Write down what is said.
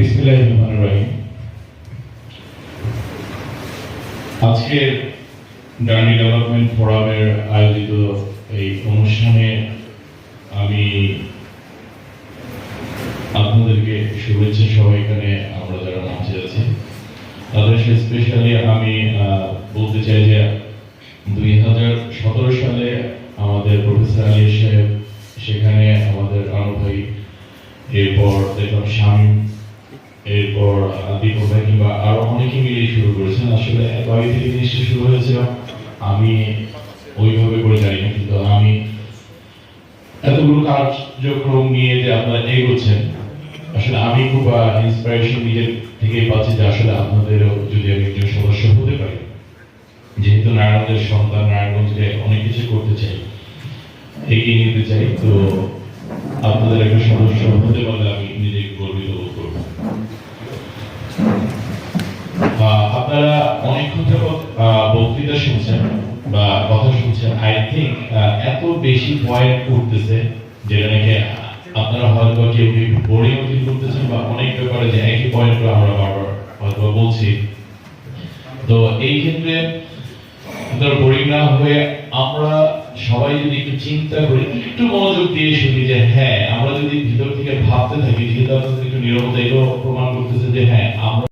বিসমিল্লাহির ডার্নি ডেভেলপমেন্ট ফোরামের আয়োজিত এই অনুষ্ঠানে আমি আপনাদেরকে শুভেচ্ছা সহ এখানে আমরা যারা মঞ্চে আছি, তাদের স্পেশালি আমি বলতে চাই যে দুই হাজার সতেরো সালে আমাদের প্রফেসর আলী সাহেব সেখানে আমাদের আনু ভাই, এরপর দেখলাম শামীম এরপর দীপক ভাই কিংবা আরও অনেকে মিলে শুরু করেছেন। আসলে আগে থেকে জিনিসটা শুরু হয়েছিল, আমি ওইভাবে করে না কিন্তু আমি এতগুলো কার্যক্রম নিয়ে যে আপনারা এগোচ্ছেন, আসলে আমি খুব ইন্সপিরেশন নিজের থেকেই পাচ্ছি যে আসলে আপনাদেরও যদি আমি একজন সদস্য হতে পারি। যেহেতু নারায়ণদের সন্তান, নারায়ণগঞ্জে অনেক কিছু করতে চাই, এগিয়ে নিতে চাই, তো আপনাদের একটা সদস্য হতে পারলে আমি নিজেকে গর্বিত আপনারা অনেকক্ষণ যাবৎ বক্তৃতা শুনছেন বা কথা শুনছেন। আই থিঙ্ক এত বেশি পয়েন্ট উঠতেছে যেটা নাকি আপনারা হয়তো কেউ কেউ বোরিং ফিল করতেছেন বা অনেক ব্যাপারে যে একই পয়েন্ট আমরা বারবার হয়তো বলছি। তো এই ক্ষেত্রে আপনার বোরিং না হয়ে আমরা সবাই যদি একটু চিন্তা করি, একটু মনোযোগ দিয়ে শুনি যে হ্যাঁ আমরা যদি ভিতর থেকে ভাবতে থাকি, যেহেতু আপনাদের একটু নিরবতা এটাও প্রমাণ করতেছে যে হ্যাঁ আমরা